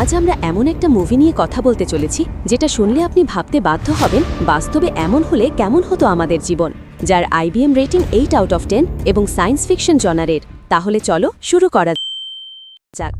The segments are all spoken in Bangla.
আজ আমরা এমন একটা মুভি নিয়ে কথা বলতে চলেছি, যেটা শুনলে আপনি ভাবতে বাধ্য হবেন বাস্তবে এমন হলে কেমন হতো আমাদের জীবন, যার IBM rating eight out of ten এবং সায়েন্স ফিকশন জনারের। তাহলে চলো শুরু করা যাক।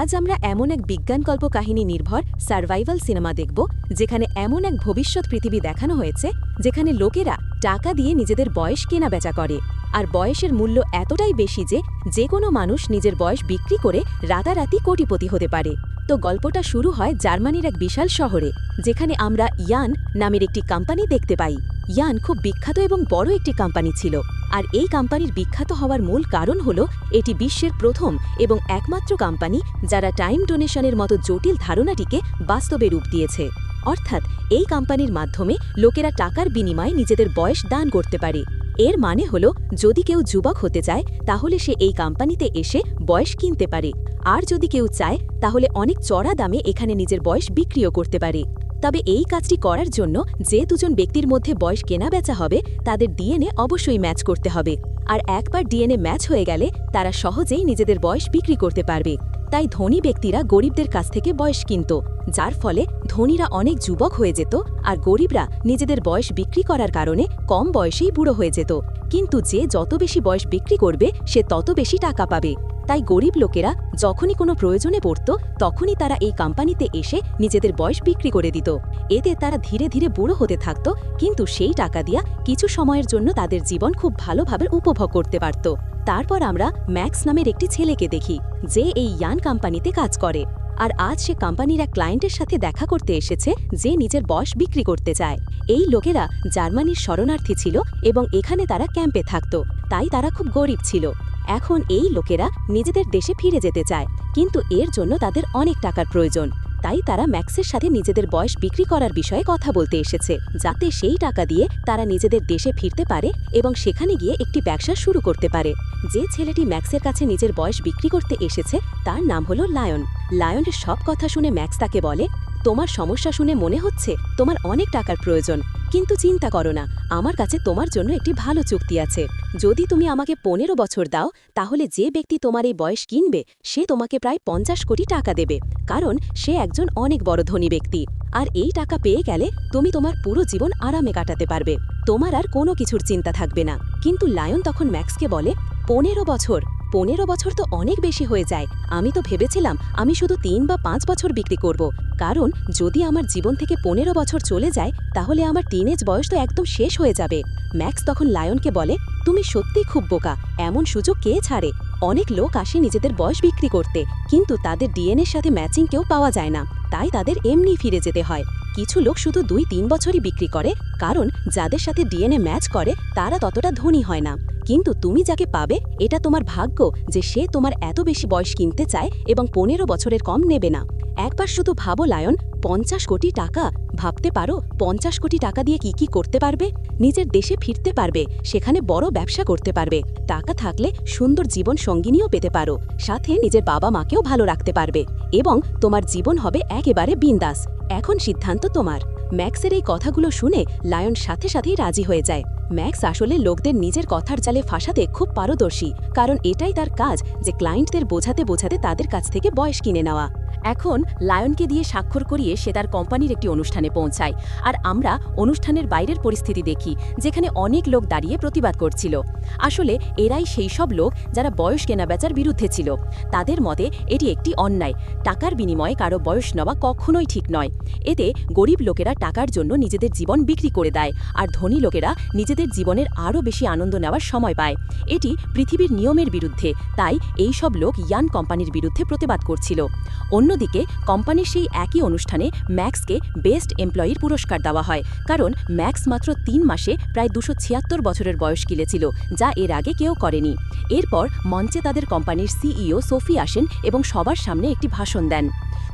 আজ আমরা এমন এক বিজ্ঞান কল্প কাহিনী নির্ভর সার্ভাইভাল সিনেমা দেখব, যেখানে এমন এক ভবিষ্যৎ পৃথিবী দেখানো হয়েছে, যেখানে লোকেরা টাকা দিয়ে নিজেদের বয়স কেনা বেচা করে। আর বয়সের মূল্য এতটাই বেশি যে যে কোনো মানুষ নিজের বয়স বিক্রি করে রাতারাতি কোটিপতি হতে পারে। তো গল্পটা শুরু হয় জার্মানির এক বিশাল শহরে, যেখানে আমরা ইয়ান নামের একটি কোম্পানি দেখতে পাই। ইয়ান খুব বিখ্যাত এবং বড় একটি কোম্পানি ছিল। আর এই কোম্পানির বিখ্যাত হওয়ার মূল কারণ হল এটি বিশ্বের প্রথম এবং একমাত্র কোম্পানি যারা টাইম ডোনেশনের মতো জটিল ধারণাটিকে বাস্তবে রূপ দিয়েছে। অর্থাৎ এই কোম্পানির মাধ্যমে লোকেরা টাকার বিনিময়ে নিজেদের বয়স দান করতে পারে। এর মানে হল, যদি কেউ যুবক হতে চায়, তাহলে সে এই কোম্পানিতে এসে বয়স কিনতে পারে। আর যদি কেউ চায়, তাহলে অনেক চড়া দামে এখানে নিজের বয়স বিক্রিও করতে পারে। তবে এই কাজটি করার জন্য যে দুজন ব্যক্তির মধ্যে বয়স কেনা বেচা হবে, তাদের ডিএনএ অবশ্যই ম্যাচ করতে হবে। আর একবার ডিএনএ ম্যাচ হয়ে গেলে তারা সহজেই নিজেদের বয়স বিক্রি করতে পারবে। তাই ধনী ব্যক্তিরা গরিবদের কাছ থেকে বয়স কিনত, যার ফলে ধনীরা অনেক যুবক হয়ে যেত আর গরিবরা নিজেদের বয়স বিক্রি করার কারণে কম বয়সেই বুড়ো হয়ে যেত। কিন্তু যে যত বেশি বয়স বিক্রি করবে, সে তত বেশি টাকা পাবে। তাই গরিব লোকেরা যখনই কোনো প্রয়োজনে পড়ত, তখনই তারা এই কোম্পানিতে এসে নিজেদের বয়স বিক্রি করে দিত। এতে তারা ধীরে ধীরে বুড়ো হতে থাকত, কিন্তু সেই টাকা দিয়া কিছু সময়ের জন্য তাদের জীবন খুব ভালোভাবে উপভোগ করতে পারত। তারপর আমরা ম্যাক্স নামের একটি ছেলেকে দেখি, যে এই ইয়ান কোম্পানিতে কাজ করে। আর আজ সে কোম্পানির এক ক্লায়েন্টের সাথে দেখা করতে এসেছে, যে নিজের বয়স বিক্রি করতে চায়। এই লোকেরা জার্মানির শরণার্থী ছিল এবং এখানে তারা ক্যাম্পে থাকত, তাই তারা খুব গরিব ছিল। এখন এই লোকেরা নিজেদের দেশে ফিরে যেতে চায়, কিন্তু এর জন্য তাদের অনেক টাকার প্রয়োজন। তাই তারা ম্যাক্সের সাথে নিজেদের বয়স বিক্রি করার বিষয়ে কথা বলতে এসেছে, যাতে সেই টাকা দিয়ে তারা নিজেদের দেশে ফিরতে পারে এবং সেখানে গিয়ে একটি ব্যবসা শুরু করতে পারে। যে ছেলেটি ম্যাক্সের কাছে নিজের বয়স বিক্রি করতে এসেছে, তার নাম হলো লায়ন। লায়নের সব কথা শুনে ম্যাক্স তাকে বলে, তোমার সমস্যা শুনে মনে হচ্ছে? তোমার অনেক টাকার প্রয়োজন। কিন্তু চিন্তা করো না, আমার কাছে তোমার জন্য একটি ভালো চুক্তি আছে। যদি তুমি আমাকে পনেরো বছর দাও, তাহলে যে ব্যক্তি তোমার এই বয়স কিনবে, সে তোমাকে প্রায় পঞ্চাশ কোটি টাকা দেবে, কারণ সে একজন অনেক বড় ধনী ব্যক্তি। আর এই টাকা পেয়ে গেলে তুমি তোমার পুরো জীবন আরামে কাটাতে পারবে। তোমার আর কোনো কিছুর চিন্তা থাকবে না। কিন্তু লায়ন তখন ম্যাক্সকে বলে, পনেরো বছর। পনেরো বছর তো অনেক বেশি হয়ে যায়। আমি তো ভেবেছিলাম আমি শুধু তিন বা পাঁচ বছর বিক্রি করব। কারণ যদি আমার জীবন থেকে পনেরো বছর চলে যায়, তাহলে আমার টিনেজ বয়স তো একদম শেষ হয়ে যাবে। ম্যাক্স তখন লায়নকে বলে, তুমি সত্যিই খুব বোকা। এমন সুযোগ কে ছাড়ে? অনেক লোক আসে নিজেদের বয়স বিক্রি করতে, কিন্তু তাদের ডিএনএর সাথে ম্যাচিং কেউ পাওয়া যায় না। তাই তাদের এমনি ফিরে যেতে হয়। কিছু লোক শুধু দুই, তিন বছরই বিক্রি করে, কারণ যাদের সাথে ডিএনএ ম্যাচ করে, তারা ততটা ধনী হয় না। কিন্তু তুমি যাকে পাবে, এটা তোমার ভাগ্য যে সে তোমার এত বেশি বয়স কিনতে চায় এবং পনেরো বছরের কম নেবে না। একবার শুধু ভাবো, লায়ন, পঞ্চাশ কোটি টাকা? ভাবতে পারো, পঞ্চাশ কোটি টাকা দিয়ে কি কি করতে পারবে? নিজের দেশে ফিরতে পারবে, সেখানে বড় ব্যবসা করতে পারবে। টাকা থাকলে সুন্দর জীবন সঙ্গিনীও পেতে পারো, সাথে নিজের বাবা মাকেও ভালো রাখতে পারবে এবং তোমার জীবন হবে একেবারে বিন্দাস। এখন সিদ্ধান্ত তোমার। ম্যাক্সের এই কথাগুলো শুনে লায়ন সাথে সাথেই রাজি হয়ে যায়। ম্যাক্স আসলে লোকদের নিজের কথার জালে ফাঁসাতে খুব পারদর্শী, কারণ এটাই তার কাজ যে ক্লায়েন্টদের বোঝাতে বোঝাতে তাদের কাছ থেকে বয়স কিনে নেওয়া। এখন লায়নকে দিয়ে স্বাক্ষর করিয়ে সে তার কোম্পানির একটি অনুষ্ঠানে পৌঁছায়। আর আমরা অনুষ্ঠানের বাইরের পরিস্থিতি দেখি, যেখানে অনেক লোক দাঁড়িয়ে প্রতিবাদ করছিল। আসলে এরাই সেই সব লোক যারা বয়স কেনাবেচার বিরুদ্ধে ছিল। তাদের মতে এটি একটি অন্যায়। টাকার বিনিময়ে কারও বয়স নেওয়া কখনোই ঠিক নয়। এতে গরিব লোকেরা টাকার জন্য নিজেদের জীবন বিক্রি করে দেয়, আর ধনী লোকেরা নিজেদের জীবনের আরও বেশি আনন্দ নেওয়ার সময় পায়। এটি পৃথিবীর নিয়মের বিরুদ্ধে, তাই এই সব লোক ইয়ান কোম্পানির বিরুদ্ধে প্রতিবাদ করছিল। অন্যদিকে, কোম্পানির সেই একই অনুষ্ঠানে ম্যাক্সকে বেস্ট এমপ্লয়ির পুরস্কার দেওয়া হয়, কারণ ম্যাক্স মাত্র তিন মাসে প্রায় দুশো বছরের বয়স কিলেছিল যা এর আগে কেউ করেনি। এরপর মঞ্চে তাদের কোম্পানির সিইও সোফি আসেন এবং সবার সামনে একটি ভাষণ দেন।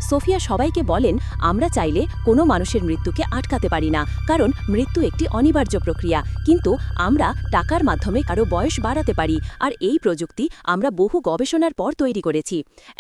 সোফিয়া সবাইকে বলেন, আমরা চাইলে কোনো মানুষের মৃত্যুকে আটকাতে পারি না, কারণ মৃত্যু একটি অনিবার্য প্রক্রিয়া, কিন্তু আমরা টাকার মাধ্যমে কারও বয়স বাড়াতে পারি, আর এই প্রযুক্তি আমরা বহু গবেষণার পর তৈরি করেছি।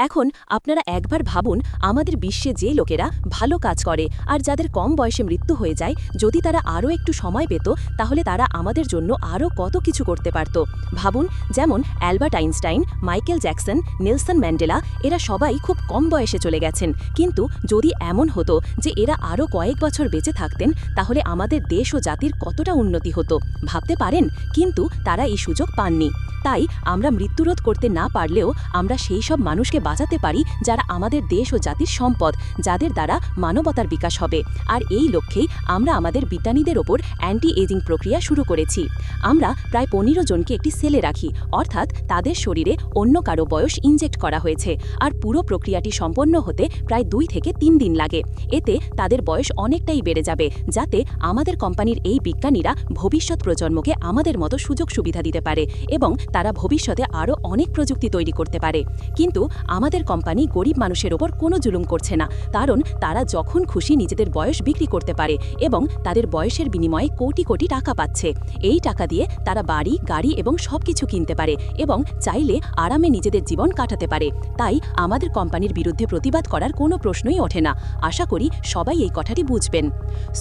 এখন আপনারা একবার ভাব ভাবুন, আমাদের বিশ্বে যে লোকেরা ভালো কাজ করে আর যাদের কম বয়সে মৃত্যু হয়ে যায়, যদি তারা আরও একটু সময় পেত, তাহলে তারা আমাদের জন্য আরও কত কিছু করতে পারত। ভাবুন, যেমন Albert Einstein, Michael Jackson, Nelson Mandela, এরা সবাই খুব কম বয়সে চলে গেছেন। কিন্তু যদি এমন হতো যে এরা আরও কয়েক বছর বেঁচে থাকতেন, তাহলে আমাদের দেশ ও জাতির কতটা উন্নতি হতো, ভাবতে পারেন? কিন্তু তারা এই সুযোগ পাননি। তাই আমরা মৃত্যুরোধ করতে না পারলেও আমরা সেই সব মানুষকে বাঁচাতে পারি যারা আমাদের দেশ ও জাতির সম্পদ যাদের দ্বারা মানবতার বিকাশ হবে। আর এই লক্ষ্যেই আমরা আমাদের বিজ্ঞানীদের ওপর অ্যান্টি এজিং প্রক্রিয়া শুরু করেছি। আমরা প্রায় পনেরো জনকে একটি সেলে রাখি, অর্থাৎ তাদের শরীরে অন্য কারও বয়স ইনজেক্ট করা হয়েছে। আর পুরো প্রক্রিয়াটি সম্পন্ন হতে প্রায় দুই থেকে তিন দিন লাগে। এতে তাদের বয়স অনেকটাই বেড়ে যাবে, যাতে আমাদের কোম্পানির এই বিজ্ঞানীরা ভবিষ্যৎ প্রজন্মকে আমাদের মতো সুযোগ সুবিধা দিতে পারে এবং তারা ভবিষ্যতে আরও অনেক প্রযুক্তি তৈরি করতে পারে। কিন্তু আমাদের কোম্পানি গরিব মানুষের ওপর কোনো জুলুম করছে না, কারণ তারা যখন খুশি নিজেদের বয়স বিক্রি করতে পারে এবং তাদের বয়সের বিনিময়ে কোটি কোটি টাকা পাচ্ছে। এই টাকা দিয়ে তারা বাড়ি, গাড়ি এবং সব কিছু কিনতে পারে এবং চাইলে আরামে নিজেদের জীবন কাটাতে পারে। তাই আমাদের কোম্পানির বিরুদ্ধে প্রতিবাদ করার কোনো প্রশ্নই ওঠে না। আশা করি সবাই এই কথাটি বুঝবেন।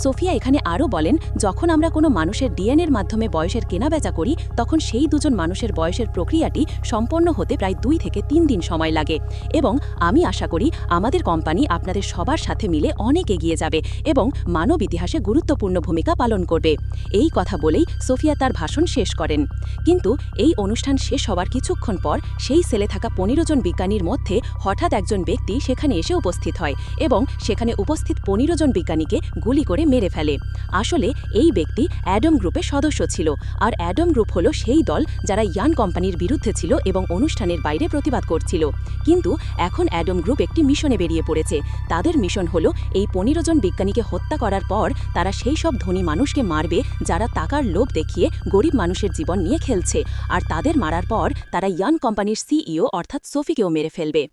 সোফিয়া এখানে আরও বলেন, যখন আমরা কোনো মানুষের ডিএনএর মাধ্যমে বয়সের কেনাবেচা করি, তখন সেই দুজন মানুষের বয়সের প্রক্রিয়াটি সম্পন্ন হতে প্রায় দুই থেকে তিন দিন সময় লাগে এবং আমি আশা করি আমাদের কোম্পানি আপনাদের সবার সাথে মিলে অনেক এগিয়ে যাবে এবং মানব ইতিহাসে গুরুত্বপূর্ণ ভূমিকা পালন করবে। এই কথা বলেই সোফিয়া তার ভাষণ শেষ করেন। কিন্তু এই অনুষ্ঠান শেষ হওয়ার কিছুক্ষণ পর সেই সেলে থাকা পনেরো জন বিজ্ঞানীর মধ্যে হঠাৎ একজন ব্যক্তি সেখানে এসে উপস্থিত হয় এবং সেখানে উপস্থিত পনেরো জন বিজ্ঞানীকে গুলি করে মেরে ফেলে। আসলে এই ব্যক্তি অ্যাডম গ্রুপের সদস্য ছিল আর অ্যাডম গ্রুপ হলো সেই দল যারা ইয়ান কোম্পানির বিরুদ্ধে ছিল এবং অনুষ্ঠানের বাইরে প্রতিবাদ করছিল। কিন্তু এখন অ্যাডম গ্রুপ একটি মিশনে বেরিয়ে পড়েছে। তাদের মিশন হলো, এই পনেরো জন বিজ্ঞানীকে হত্যা করার পর তারা সেই সব ধনী মানুষকে মারবে যারা টাকার লোভ দেখিয়ে গরিব মানুষের জীবন নিয়ে খেলছে। আর তাদের মারার পর তারা ইয়ান কোম্পানির সিইও অর্থাৎ সোফিকেও মেরে ফেলবে।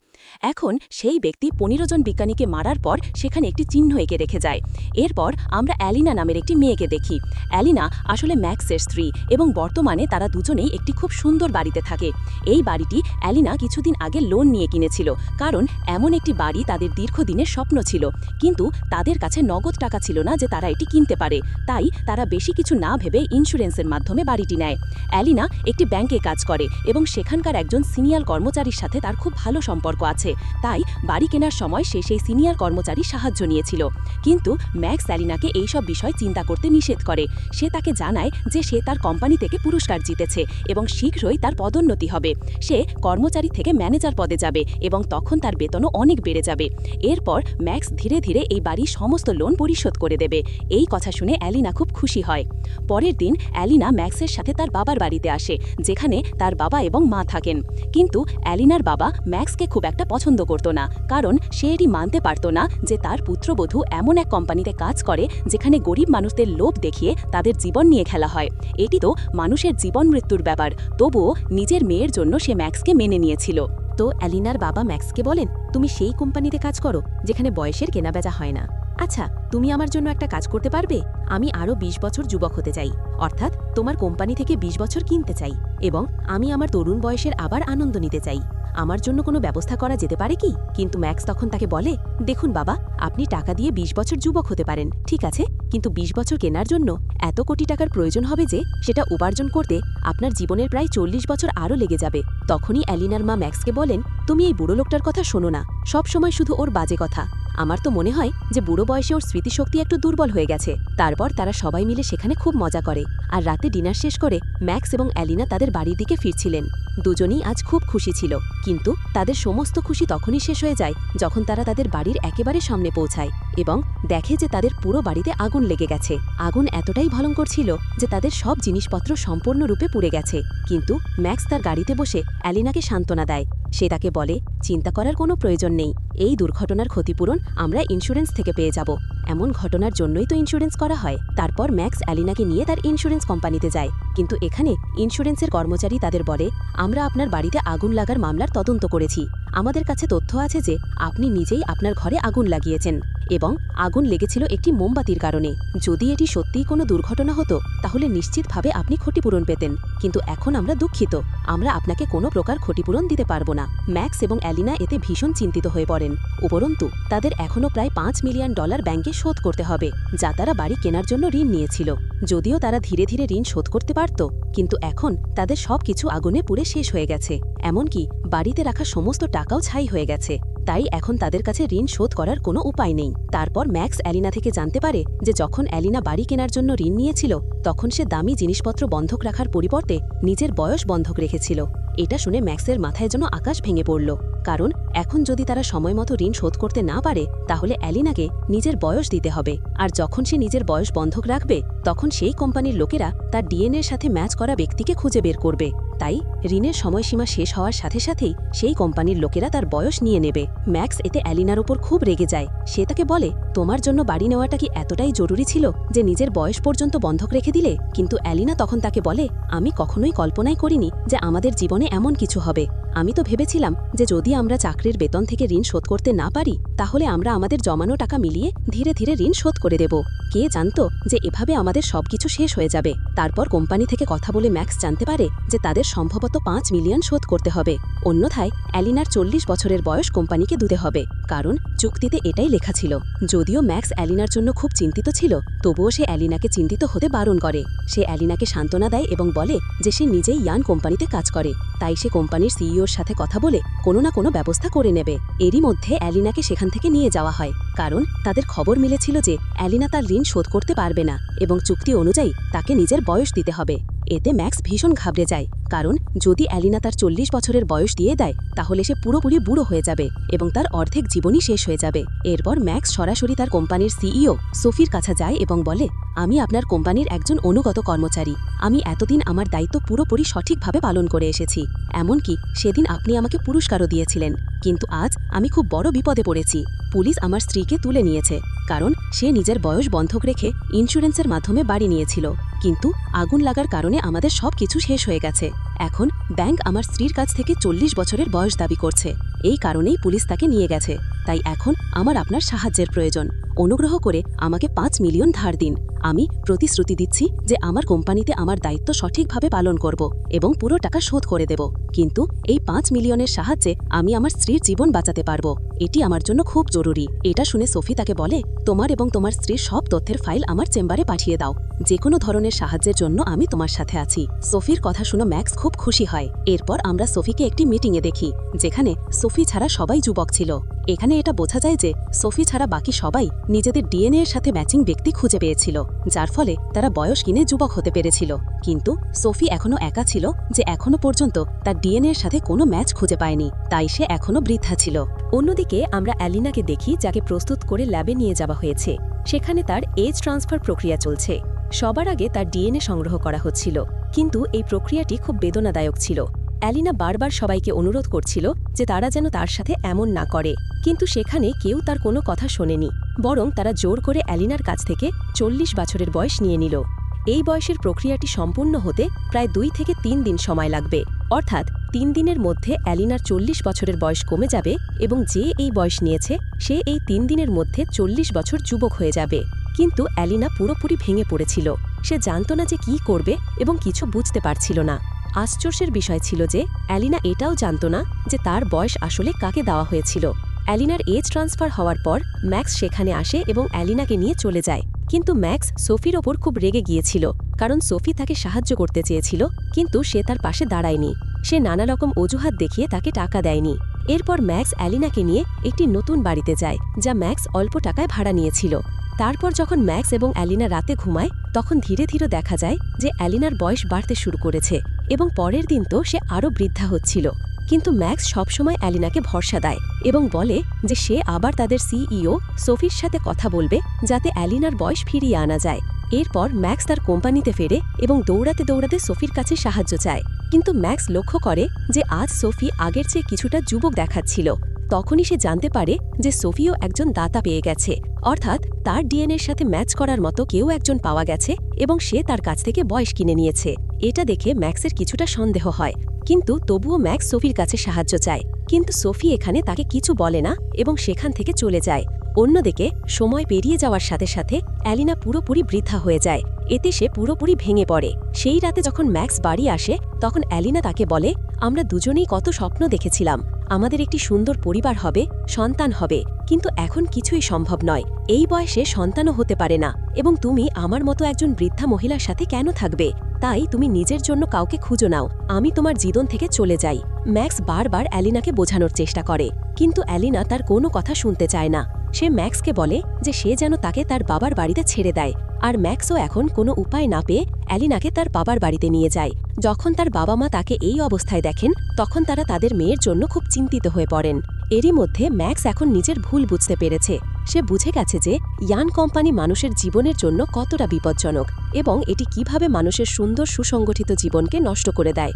এখন সেই ব্যক্তি পনেরো জন বিজ্ঞানীকে মারার পর সেখানে একটি চিহ্ন এঁকে রেখে যায়। এরপর আমরা অ্যালিনা নামের একটি মেয়েকে দেখি। অ্যালিনা আসলে ম্যাক্সের স্ত্রী এবং বর্তমানে তারা দুজনেই একটি খুব সুন্দর বাড়িতে থাকে। এই বাড়িটি অ্যালিনা কিছুদিন আগে লোন নিয়ে কিনেছিল, কারণ এমন একটি বাড়ি তাদের দীর্ঘদিনের স্বপ্ন ছিল। কিন্তু তাদের কাছে নগদ টাকা ছিল না যে তারা এটি কিনতে পারে। তাই তারা বেশি কিছু না ভেবে ইন্স্যুরেন্সের মাধ্যমে বাড়িটি নেয়। অ্যালিনা একটি ব্যাংকে কাজ করে এবং সেখানকার একজন সিনিয়র কর্মচারীর সাথে তার খুব ভালো সম্পর্ক আছে। তাই বাড়ি কেনার সময় সে সেই সিনিয়র কর্মচারীর সাহায্য নিয়েছিল। কিন্তু ম্যাক্স অ্যালিনাকে এইসব বিষয় চিন্তা করতে নিষেধ করে। সে তাকে জানায় যে সে তার কোম্পানি থেকে পুরস্কার জিতেছে এবং শীঘ্রই তার পদোন্নতি হবে। সে কর্মচারী থেকে ম্যানেজার পদে যাবে এবং তখন তার বেতনও অনেক বেড়ে যাবে। এরপর ম্যাক্স ধীরে ধীরে এই বাড়ির সমস্ত লোন পরিশোধ করে দেবে। এই কথা শুনে অ্যালিনা খুব খুশি হয়। পরের দিন অ্যালিনা ম্যাক্সের সাথে তার বাবার বাড়িতে আসে, যেখানে তার বাবা এবং মা থাকেন। কিন্তু অ্যালিনার বাবা ম্যাক্সকে খুব একটা পছন্দ করত না। কারণ সে এটি মানতে পারত না যে তার পুত্রবধূ এমন এক কোম্পানিতে কাজ করে যেখানে গরিব মানুষদের লোভ দেখিয়ে তাদের জীবন নিয়ে খেলা হয়। এটি তো মানুষের জীবন মৃত্যুর ব্যাপার। তবুও নিজের মেয়ের জন্য সে ম্যাক্সকে মেনে নিয়েছিল। তো অ্যালিনার বাবা ম্যাক্সকে বলেন, তুমি সেই কোম্পানিতে কাজ করো যেখানে বয়সের কেনাবেচা হয় না। আচ্ছা তুমি আমার জন্য একটা কাজ করতে পারবে? আমি আরও ২০ বছর যুবক হতে চাই। অর্থাৎ তোমার কোম্পানি থেকে ২০ বছর কিনতে চাই এবং আমি আমার তরুণ বয়সের আবার আনন্দ নিতে চাই। আমার জন্য কোনো ব্যবস্থা করা যেতে পারে কি? কিন্তু ম্যাক্স তখন তাকে বলে, দেখুন বাবা, আপনি টাকা দিয়ে ২০ বছর যুবক হতে পারেন, ঠিক আছে? কিন্তু ২০ বছর কেনার জন্য এত কোটি টাকার প্রয়োজন হবে যে, সেটা উপার্জন করতে আপনার জীবনের প্রায় চল্লিশ বছর আরও লেগে যাবে। তখনই অ্যালিনার মা ম্যাক্সকে বলেন, তুমি এই বুড়ো লোকটার কথা শোনো না। সব সময় শুধু ওর বাজে কথা। আমার তো মনে হয় যে বুড়ো বয়সে ওর স্মৃতিশক্তি একটু দুর্বল হয়ে গেছে। তারপর তারা সবাই মিলে সেখানে খুব মজা করে। আর রাতে ডিনার শেষ করে ম্যাক্স এবং অ্যালিনা তাদের বাড়ির দিকে ফিরছিলেন। দুজনেই আজ খুব খুশি ছিল। কিন্তু তাদের সমস্ত খুশি তখনই শেষ হয়ে যায় যখন তারা তাদের বাড়ির একেবারে সামনে পৌঁছায় এবং দেখে যে তাদের পুরো বাড়িতে আগুন লেগে গেছে। আগুন এতটাই ভয়ঙ্কর ছিল যে তাদের সব জিনিসপত্র সম্পূর্ণরূপে পুড়ে গেছে। কিন্তু ম্যাক্স তার গাড়িতে বসে অ্যালিনাকে সান্ত্বনা দেয়। সে তাকে বলে, চিন্তা করার কোনো প্রয়োজন নেই। এই দুর্ঘটনার ক্ষতিপূরণ আমরা ইন্স্যুরেন্স থেকে পেয়ে যাব। এমন ঘটনার জন্যই তো ইন্স্যুরেন্স করা হয়। তারপর ম্যাক্স অ্যালিনাকে নিয়ে তার ইন্স্যুরেন্স কোম্পানিতে যায়। কিন্তু এখানে ইন্স্যুরেন্সের কর্মচারী তাদের বলে, আমরা আপনার বাড়িতে আগুন লাগার মামলার তদন্ত করেছি। আমাদের কাছে তথ্য আছে যে, আপনি নিজেই আপনার ঘরে আগুন লাগিয়েছেন। এবং আগুন লেগেছিল একটি মোমবাতির কারণে। যদি এটি সত্যিই কোনো দুর্ঘটনা হতো, তাহলে নিশ্চিতভাবে আপনি ক্ষতিপূরণ পেতেন। কিন্তু এখন আমরা দুঃখিত। আমরা আপনাকে কোনো প্রকার ক্ষতিপূরণ দিতে পারব না। ম্যাক্স এবং অ্যালিনা এতে ভীষণ চিন্তিত হয়ে পড়েন। উপরন্তু, তাদের এখনও প্রায় পাঁচ মিলিয়ন ডলার ব্যাংকে শোধ করতে হবে, যা তারা বাড়ি কেনার জন্য ঋণ নিয়েছিল। যদিও তারা ধীরে ধীরে ঋণ শোধ করতে পারত, কিন্তু এখন তাদের সব কিছু আগুনে পুড়ে শেষ হয়ে গেছে। এমনকি বাড়িতে রাখা সমস্ত টাকাও ছাই হয়ে গেছে। তাই এখন তাদের কাছে ঋণ শোধ করার কোনো উপায় নেই। তারপর ম্যাক্স অ্যালিনা থেকে জানতে পারে যে যখন অ্যালিনা বাড়ি কেনার জন্য ঋণ নিয়েছিল, তখন সে দামি জিনিসপত্র বন্ধক রাখার পরিবর্তে নিজের বয়স বন্ধক রেখেছিল। এটা শুনে ম্যাক্সের মাথায় যেন আকাশ ভেঙে পড়ল। কারণ এখন যদি তারা সময় মতো ঋণ শোধ করতে না পারে, তাহলে অ্যালিনাকে নিজের বয়স দিতে হবে। আর যখন সে নিজের বয়স বন্ধক রাখবে, তখন সেই কোম্পানির লোকেরা তার ডিএনএর সাথে ম্যাচ করা ব্যক্তিকে খুঁজে বের করবে। তাই ঋণের সময়সীমা শেষ হওয়ার সাথে সাথেই সেই কোম্পানির লোকেরা তার বয়স নিয়ে নেবে। ম্যাক্স এতে অ্যালিনার ওপর খুব রেগে যায়। সে তাকে বলে, তোমার জন্য বাড়ি নেওয়াটা কি এতটাই জরুরি ছিল যে নিজের বয়স পর্যন্ত বন্ধক রেখে দিলে? কিন্তু অ্যালিনা তখন তাকে বলে, আমি কখনোই কল্পনাই করিনি যে আমাদের জীবনে এমন কিছু হবে। আমি তো ভেবেছিলাম যে যদি আমরা চাকরির বেতন থেকে ঋণ শোধ করতে না পারি, তাহলে আমরা আমাদের জমানো টাকা মিলিয়ে ধীরে ধীরে ঋণ শোধ করে দেব। কে জানতো যে এভাবে আমাদের সবকিছু শেষ হয়ে যাবে। তারপর কোম্পানি থেকে কথা বলে ম্যাক্স জানতে পারে যে তাদের সম্ভবত পাঁচ মিলিয়ন শোধ করতে হবে। অন্যথায়, অ্যালিনার চল্লিশ বছরের বয়স কোম্পানিকে দুতে হবে, কারণ চুক্তিতে এটাই লেখা ছিল। যদিও ম্যাক্স অ্যালিনার জন্য খুব চিন্তিত ছিল, তবুও সে অ্যালিনাকে চিন্তিত হতে বারণ করে। সে অ্যালিনাকে সান্ত্বনা দেয় এবং বলে যে সে নিজেই ইয়ান কোম্পানিতে কাজ করে। তাই সে কোম্পানির সিইওর সাথে কথা বলে কোনো না কোনো ব্যবস্থা করে নেবে। এরই মধ্যে অ্যালিনাকে সেখান থেকে নিয়ে যাওয়া হয়, কারণ তাদের খবর মিলেছিল যে অ্যালিনা তার ঋণ শোধ করতে পারবে না এবং চুক্তি অনুযায়ী তাকে নিজের বয়স দিতে হবে। এতে ম্যাক্স ভীষণ ঘাবড়ে যায়, কারণ যদি অ্যালিনা তার চল্লিশ বছরের বয়স দিয়ে দেয়, তাহলে সে পুরোপুরি বুড়ো হয়ে যাবে এবং তার অর্ধেক জীবনই শেষ হয়ে যাবে। এরপর ম্যাক্স সরাসরি তার কোম্পানির সিইও সোফির কাছে যায় এবং বলে, আমি আপনার কোম্পানির একজন অনুগত কর্মচারী। আমি এতদিন আমার দায়িত্ব পুরোপুরি সঠিকভাবে পালন করে এসেছি। এমনকি সেদিন আপনি আমাকে পুরস্কারও দিয়েছিলেন। কিন্তু আজ আমি খুব বড় বিপদে পড়েছি। পুলিশ আমার স্ত্রীকে তুলে নিয়েছে, কারণ সে নিজের বয়স বন্ধক রেখে ইন্স্যুরেন্সের মাধ্যমে বাড়ি নিয়েছিল। কিন্তু আগুন লাগার কারণে আমাদের সব কিছু শেষ হয়ে গেছে। এখন ব্যাংক আমার স্ত্রীর কাছ থেকে চল্লিশ বছরের বয়স দাবি করছে। এই কারণেই পুলিশ তাকে নিয়ে গেছে। তাই এখন আমার আপনার সাহায্যের প্রয়োজন। অনুগ্রহ করে আমাকে পাঁচ মিলিয়ন ধার দিন। আমি প্রতিশ্রুতি দিচ্ছি যে আমার কোম্পানিতে আমার দায়িত্ব সঠিকভাবে পালন করব এবং পুরো টাকা শোধ করে দেব। কিন্তু এই পাঁচ মিলিয়নের সাহায্যে আমি আমার স্ত্রীর জীবন বাঁচাতে পারব। এটি আমার জন্য খুব জরুরি। এটা শুনে সোফি তাকে বলে, তোমার এবং তোমার স্ত্রীর সব তথ্যের ফাইল আমার চেম্বারে পাঠিয়ে দাও। যে কোনো ধরনের সাহায্যের জন্য আমি তোমার সাথে আছি। সোফির কথা শুনে ম্যাক্স খুব খুশি হয়। এরপর আমরা সোফিকে একটি মিটিংয়ে দেখি, যেখানে সোফি ছাড়া সবাই যুবক ছিল। এখানে এটা বোঝা যায় যে সোফি ছাড়া বাকি সবাই নিজেদের ডিএনএ এর সাথে ম্যাচিং ব্যক্তি খুঁজে পেয়েছিল, যার ফলে তারা বয়স কিনে যুবক হতে পেরেছিল। কিন্তু সোফি এখনও একা ছিল যে এখনও পর্যন্ত তার ডিএনএ এর সাথে কোনো ম্যাচ খুঁজে পায়নি, তাই সে এখনও বৃদ্ধা ছিল। অন্যদিকে আমরা অ্যালিনাকে দেখি যাকে প্রস্তুত করে ল্যাবে নিয়ে যাওয়া হয়েছে। সেখানে তার এজ ট্রান্সফার প্রক্রিয়া চলছে। সবার আগে তার ডিএনএ সংগ্রহ করা হচ্ছিল, কিন্তু এই প্রক্রিয়াটি খুব বেদনাদায়ক ছিল। অ্যালিনা বারবার সবাইকে অনুরোধ করছিল যে তারা যেন তার সাথে এমন না করে। কিন্তু সেখানে কেউ তার কোনো কথা শোনেনি, বরং তারা জোর করে অ্যালিনার কাছ থেকে চল্লিশ বছরের বয়স নিয়ে নিল। এই বয়সের প্রক্রিয়াটি সম্পূর্ণ হতে প্রায় দুই থেকে তিন দিন সময় লাগবে। অর্থাৎ তিন দিনের মধ্যে অ্যালিনার চল্লিশ বছরের বয়স কমে যাবে এবং যে এই বয়স নিয়েছে, সে এই তিন দিনের মধ্যে চল্লিশ বছর যুবক হয়ে যাবে। কিন্তু অ্যালিনা পুরোপুরি ভেঙে পড়েছিল। সে জানত না যে কি করবে এবং কিছু বুঝতে পারছিল না। আশ্চর্যের বিষয় ছিল যে, অ্যালিনা এটাও জানত না যে তার বয়স আসলে কাকে দেওয়া হয়েছিল। অ্যালিনার এজ ট্রান্সফার হওয়ার পর, ম্যাক্স সেখানে আসে এবং অ্যালিনাকে নিয়ে চলে যায়। কিন্তু ম্যাক্স সোফির ওপর খুব রেগে গিয়েছিল, কারণ সোফি তাকে সাহায্য করতে চেয়েছিল, কিন্তু সে তার পাশে দাঁড়ায়নি। সে নানা রকম অজুহাত দেখিয়ে তাকে টাকা দেয়নি। এরপর ম্যাক্স অ্যালিনাকে নিয়ে একটি নতুন বাড়িতে যায়, যা ম্যাক্স অল্প টাকায় ভাড়া নিয়েছিল। তারপর যখন ম্যাক্স এবং অ্যালিনা রাতে ঘুমায়, তখন ধীরে ধীরে দেখা যায় যে অ্যালিনার বয়স বাড়তে শুরু করেছে। এবং পরের দিন তো সে আরও বৃদ্ধা হচ্ছিল। কিন্তু ম্যাক্স সবসময় অ্যালিনাকে ভরসা দেয় এবং বলে যে সে আবার তাদের সিইও সোফির সাথে কথা বলবে যাতে অ্যালিনার বয়স ফিরিয়ে আনা যায়। এরপর ম্যাক্স তার কোম্পানিতে ফেরে এবং দৌড়াতে দৌড়াতে সোফির কাছে সাহায্য চায়। কিন্তু ম্যাক্স লক্ষ্য করে যে আজ সোফি আগের চেয়ে কিছুটা যুবক দেখাচ্ছিল। তখনই সে জানতে পারে যে সোফিও একজন দাতা পেয়ে গেছে। অর্থাৎ তার ডিএনএর সাথে ম্যাচ করার মতো কেউ একজন পাওয়া গেছে এবং সে তার কাছ থেকে বয়স কিনে নিয়েছে। এটা দেখে ম্যাক্সের কিছুটা সন্দেহ হয়। কিন্তু তবুও ম্যাক্স সোফির কাছে সাহায্য চায়। কিন্তু সোফি এখানে তাকে কিছু বলে না এবং সেখান থেকে চলে যায়। অন্যদিকে, সময় পেরিয়ে যাওয়ার সাথে সাথে অ্যালিনা পুরোপুরি বৃথা হয়ে যায়। এতে সে পুরোপুরি ভেঙে পড়ে। সেই রাতে যখন ম্যাক্স বাড়ি আসে, তখন অ্যালিনা তাকে বলে, আমরা দুজনেই কত স্বপ্ন দেখেছিলাম। আমাদের একটি সুন্দর পরিবার হবে, সন্তান হবে। কিন্তু এখন কিছুই সম্ভব নয়। এই বয়সে সন্তানও হতে পারে না। এবং তুমি আমার মতো একজন বৃদ্ধা মহিলার সাথে কেন থাকবে? তাই তুমি নিজের জন্য কাউকে খুঁজো নাও। আমি তোমার জীবন থেকে চলে যাই। ম্যাক্স বারবার অ্যালিনাকে বোঝানোর চেষ্টা করে। কিন্তু অ্যালিনা তার কোনো কথা শুনতে চায় না। সে ম্যাক্সকে বলে যে সে যেন তাকে তার বাবার বাড়িতে ছেড়ে দেয়। আর ম্যাক্সও এখন কোনো উপায় না পেয়ে অ্যালিনাকে তার বাবার বাড়িতে নিয়ে যায়। যখন তার বাবা মা তাকে এই অবস্থায় দেখেন, তখন তারা তাদের মেয়ের জন্য খুব চিন্তিত হয়ে পড়েন। এরই মধ্যে ম্যাক্স এখন নিজের ভুল বুঝতে পেরেছে। সে বুঝে গেছে যে ইয়ান কোম্পানি মানুষের জীবনের জন্য কতটা বিপজ্জনক এবং এটি কীভাবে মানুষের সুন্দর সুসংগঠিত জীবনকে নষ্ট করে দেয়।